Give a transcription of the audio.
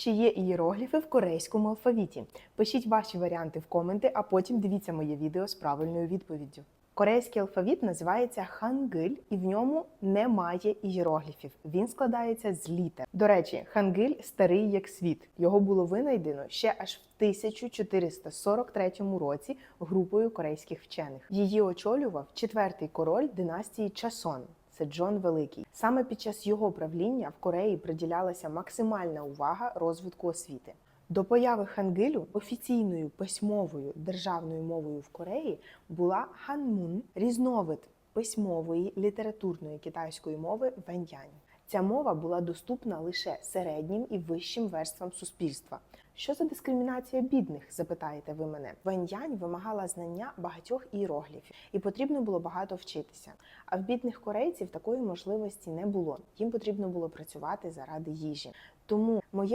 Чи є ієрогліфи в корейському алфавіті? Пишіть ваші варіанти в коменти, а потім дивіться моє відео з правильною відповіддю. Корейський алфавіт називається хангиль, і в ньому немає ієрогліфів. Він складається з літер. До речі, хангиль старий як світ. Його було винайдено ще аж в 1443 році групою корейських вчених. Її очолював четвертий король династії Часон. Це Джон Великий. Саме під час його правління в Кореї приділялася максимальна увага розвитку освіти. До появи хангилю офіційною письмовою державною мовою в Кореї була ханмун, різновид письмової літературної китайської мови вен'янь. Ця мова була доступна лише середнім і вищим верствам суспільства. Що за дискримінація бідних? запитаєте ви мене. Вен'янь вимагала знання багатьох іерогліфів, і потрібно було багато вчитися. А в бідних корейців такої можливості не було. Їм потрібно було працювати заради їжі. Тому моє